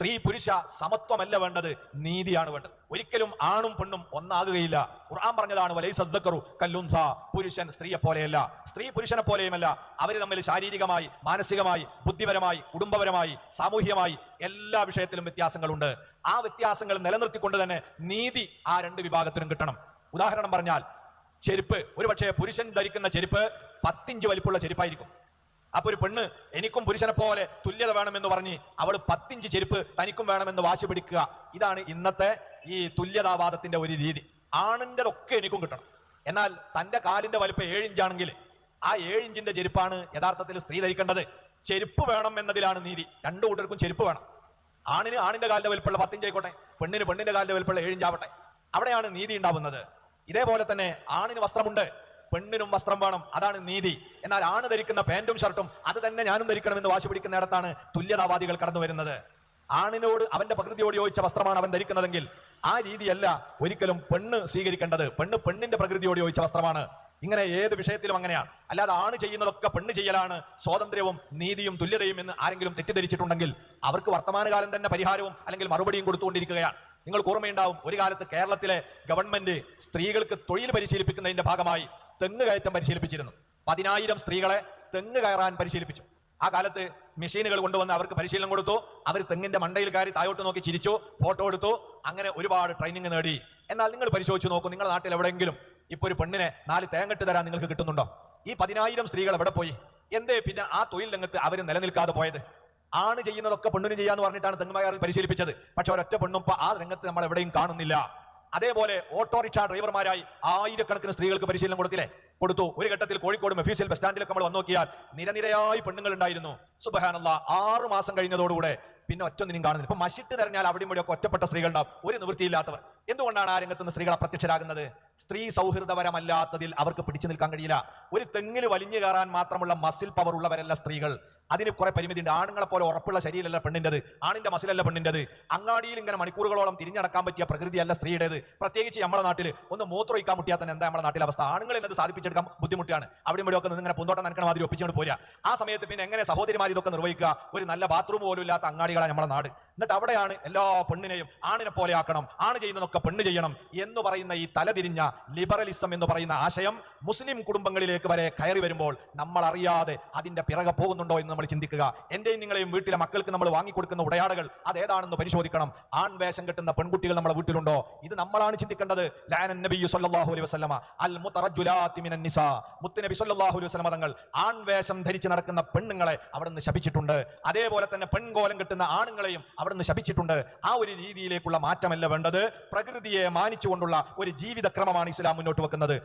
സ്ത്രീ പുരുഷ സമത്വമല്ല വേണ്ടത് നീതിയാണ് വേണ്ടത്. ഒരിക്കലും ആണും പെണ്ണും ഒന്നാകുകയില്ല. ഖുർആൻ പറഞ്ഞതാണ് വലൈ സദ്ദക്കറു കല്ലുൻസ. പുരുഷൻ സ്ത്രീയെ പോലെയല്ല. സ്ത്രീ പുരുഷനെ പോലെയുമല്ല. അവർ തമ്മിൽ ശാരീരികമായി മാനസികമായി ബുദ്ധിപരമായി കുടുംബപരമായി സാമൂഹികമായി എല്ലാ വിഷയത്തിലും വ്യത്യാസങ്ങളുണ്ട്. ആ വ്യത്യാസങ്ങൾ നിലനിർത്തിക്കൊണ്ട് തന്നെ നീതി ആ രണ്ട് വിഭാഗത്തിനും കിട്ടണം. ഉദാഹരണം പറഞ്ഞാൽ ചെരുപ്പ്. ഒരുപക്ഷെ പുരുഷൻ ധരിക്കുന്ന ചെരുപ്പ് പത്തിഞ്ച് വലിപ്പുള്ള ചെരുപ്പായിരിക്കും. അപ്പൊ ഒരു പെണ്ണ് എനിക്കും പുരുഷനെ പോലെ തുല്യത വേണമെന്ന് പറഞ്ഞ് അവൾ പത്തിഞ്ച് ചെരുപ്പ് തനിക്കും വേണമെന്ന് വാശി പിടിക്കുക. ഇതാണ് ഇന്നത്തെ ഈ തുല്യതാവാദത്തിന്റെ ഒരു രീതി. ആണിന്റെതൊക്കെ എനിക്കും കിട്ടണം. എന്നാൽ തന്റെ കാലിന്റെ വലിപ്പം ഏഴിഞ്ചാണെങ്കിൽ ആ ഏഴിഞ്ചിന്റെ ചെരുപ്പാണ് യഥാർത്ഥത്തിൽ സ്ത്രീ ധരിക്കേണ്ടത്. ചെരുപ്പ് വേണം എന്നതിലാണ് നീതി. രണ്ടു കൂട്ടർക്കും ചെരുപ്പ് വേണം. ആണിന് ആണിന്റെ കാലിന്റെ വലിപ്പമുള്ള പത്തിഞ്ച് ആയിക്കോട്ടെ പെണ്ണിന് പെണ്ണിന്റെ കാലിന്റെ വലിപ്പമുള്ള ഏഴിഞ്ചാവട്ടെ. അവിടെയാണ് നീതി ഉണ്ടാവുന്നത്. ഇതേപോലെ തന്നെ ആണിന് വസ്ത്രമുണ്ട്. പെണ്ണിനും വസ്ത്രം വേണം. അതാണ് നീതി. എന്നാൽ ആണ് ധരിക്കുന്ന പാന്റും ഷർട്ടും അത് തന്നെ ഞാനും ധരിക്കണമെന്ന് വാശി പിടിക്കുന്നിടത്താണ് തുല്യതാവാദികൾ കടന്നു വരുന്നത്. ആണിനോട് അവന്റെ പ്രകൃതിയോട് യോജിച്ച വസ്ത്രമാണ് അവൻ ധരിക്കുന്നതെങ്കിൽ ആ രീതിയല്ല ഒരിക്കലും പെണ്ണ് സ്വീകരിക്കേണ്ടത്. പെണ്ണ് പെണ്ണിന്റെ പ്രകൃതിയോട് യോജിച്ച വസ്ത്രമാണ്. ഇങ്ങനെ ഏത് വിഷയത്തിലും അങ്ങനെയാണ്. അല്ലാതെ ആണ് ചെയ്യുന്നതൊക്കെ പെണ്ണ് ചെയ്യലാണ്. സ്വാതന്ത്ര്യവും നീതിയും തുല്യതയും എന്ന് ആരെങ്കിലും തെറ്റിദ്ധരിച്ചിട്ടുണ്ടെങ്കിൽ അവർക്ക് വർത്തമാനകാലം തന്നെ പരിഹാരവും അല്ലെങ്കിൽ മറുപടിയും കൊടുത്തുകൊണ്ടിരിക്കുകയാണ്. നിങ്ങൾക്ക് ഓർമ്മയുണ്ടാവും ഒരു കാലത്ത് കേരളത്തിലെ ഗവൺമെന്റ് സ്ത്രീകൾക്ക് തൊഴിൽ പരിശീലിപ്പിക്കുന്നതിന്റെ ഭാഗമായി തെങ്ങ് കയറ്റം പരിശീലിപ്പിച്ചിരുന്നു. പതിനായിരം സ്ത്രീകളെ തെങ്ങ് കയറാൻ പരിശീലിപ്പിച്ചു. ആ കാലത്ത് മെഷീനുകൾ കൊണ്ടുവന്ന് അവർക്ക് പരിശീലനം കൊടുത്തു. അവർ തെങ്ങിന്റെ മണ്ടയിൽ കയറി താഴോട്ട് നോക്കി ചിരിച്ചു ഫോട്ടോ എടുത്തു. അങ്ങനെ ഒരുപാട് ട്രെയിനിങ് നേടി. എന്നാൽ നിങ്ങൾ പരിശോധിച്ച് നോക്കൂ നിങ്ങളുടെ നാട്ടിൽ എവിടെയെങ്കിലും ഇപ്പൊ ഒരു പെണ്ണിനെ നാല് തേങ്ങട്ട് തരാൻ നിങ്ങൾക്ക് കിട്ടുന്നുണ്ടോ? ഈ പതിനായിരം സ്ത്രീകൾ എവിടെ പോയി? എന്തേ പിന്നെ ആ തൊഴിൽ രംഗത്ത് അവർ നിലനിൽക്കാതെ പോയത്? ആണ് ചെയ്യുന്നതൊക്കെ പെണ്ണിന് ചെയ്യാന്ന് പറഞ്ഞിട്ടാണ് തെങ്ങുമകയറിൽ പരിശീലിപ്പിച്ചത്. പക്ഷെ ഒരൊറ്റ പെണ്ണും ആ രംഗത്ത് നമ്മൾ എവിടെയും കാണുന്നില്ല. അതേപോലെ ഓട്ടോറിക്ഷ ഡ്രൈവർമാരായി ആയിരക്കണക്കിന് സ്ത്രീകൾക്ക് പരിശീലനം കൊടുത്തില്ലേ? കൊടുത്തു. ഒരു ഘട്ടത്തിൽ കോഴിക്കോട് മെഫീഷ്യൽ ബസ് സ്റ്റാൻഡിലൊക്കെ നമ്മൾ വന്നു നോക്കിയാൽ നിരനിരയായി പെണ്ണുങ്ങൾ ഉണ്ടായിരുന്നു സുബഹാനല്ല ആറു മാസം കഴിഞ്ഞതോടുകൂടെ പിന്നെ ഒറ്റൊന്നിനും കാണുന്നില്ല. ഇപ്പൊ മഷിട്ട് തെരഞ്ഞാൽ അവിടെയും ഇവിടെ ഒക്കെ ഒറ്റപ്പെട്ട സ്ത്രീകളുണ്ടാവും. ഒരു നിവൃത്തിയില്ലാത്തവർ. എന്തുകൊണ്ടാണ് ആ രംഗത്ത് നിന്ന് സ്ത്രീകൾ അപ്രത്യക്ഷരാകുന്നത് സ്ത്രീ സൗഹൃദപരമല്ലാത്തതിൽ അവർക്ക് പിടിച്ചു നിൽക്കാൻ കഴിയില്ല. ഒരു തെങ്ങിൽ വലിഞ്ഞു കയറാൻ മാത്രമുള്ള മസിൽ പവർ ഉള്ളവരല്ല സ്ത്രീകൾ. അതിന് കുറെ പരിമിതി ഉണ്ട് ആണുങ്ങളെ പോലെ ഉറപ്പുള്ള ശരീരമല്ല പെണ്ണിന്റെത്. ആണിന്റെ മസിലല്ല പെണ്ണിന്റെത്. അങ്ങാടിയിൽ ഇങ്ങനെ മണിക്കൂറുകളോളം തിരിഞ്ഞടക്കാൻ പറ്റിയ പ്രകൃതിയല്ല സ്ത്രീയുടേത്. പ്രത്യേകിച്ച് നമ്മുടെ നാട്ടിൽ ഒന്ന് മൂത്രമൊഴിക്കാൻ മുട്ടിയാൽ തന്നെ എന്താ നമ്മുടെ നാട്ടിലെ അവസ്ഥ? ആണുങ്ങൾ എന്നത് സാധിപ്പിച്ചെടുക്കാൻ ബുദ്ധിമുട്ടാണ്. അവിടെ ഇവിടെ ഒക്കെ ഇങ്ങനെ പൂന്തോട്ടം നനക്കണ മാതിരി ഒപ്പിച്ചുകൊണ്ട് പോരാ. ആ സമയത്ത് പിന്നെ എങ്ങനെ സഹോദരിമാർ ഇതൊക്കെ നിർവഹിക്കുക? ഒരു നല്ല ബാത്റൂം പോലും ഇല്ലാത്ത അങ്ങാടികളാണ് നമ്മുടെ നാട്. എന്നിട്ട് അവിടെയാണ് എല്ലാ പെണ്ണിനെയും ആണിനെ പോലെ ആക്കണം ആണ് ചെയ്യുന്നതൊക്കെ പെണ്ണ് ചെയ്യണം എന്ന് പറയുന്ന ഈ തലതിരിഞ്ഞ ലിബറലിസം എന്ന് പറയുന്ന ആശയം മുസ്ലിം കുടുംബങ്ങളിലേക്ക് വരെ കയറി വരുമ്പോൾ നമ്മൾ അറിയാതെ അതിന്റെ പിറകെ പോകുന്നുണ്ടോ എന്ന് നമ്മൾ ചിന്തിക്കുക. എന്റെയും നിങ്ങളെയും വീട്ടിലെ മക്കൾക്ക് നമ്മൾ വാങ്ങിക്കൊടുക്കുന്ന ഉടയാടകൾ അതേതാണെന്ന് പരിശോധിക്കണം. ആൺവേഷം കെട്ടുന്ന പെൺകുട്ടികൾ നമ്മുടെ വീട്ടിലുണ്ടോ? ഇത് നമ്മളാണ് ചിന്തിക്കേണ്ടത്. ലാനൻ നബിയു സല്ലല്ലാഹു അലൈഹി അൽ നബി അലൈഹി തങ്ങൾ ആൺവേഷം ധരിച്ച് നടക്കുന്ന പെണ്ണുങ്ങളെ അവിടെ നിന്ന് ശപിച്ചിട്ടുണ്ട്. അതേപോലെ തന്നെ പെൺകോലം കെട്ടുന്ന ആണുങ്ങളെയും അവിടുന്ന് ശപിച്ചിട്ടുണ്ട്. ആ ഒരു രീതിയിലേക്കുള്ള മാറ്റമല്ല വേണ്ടത്. പ്രകൃതിയെ മാനിച്ചുകൊണ്ടുള്ള ഒരു ജീവിതക്രമമാണ് ഇസ്ലാം മുന്നോട്ട് വെക്കുന്നത്.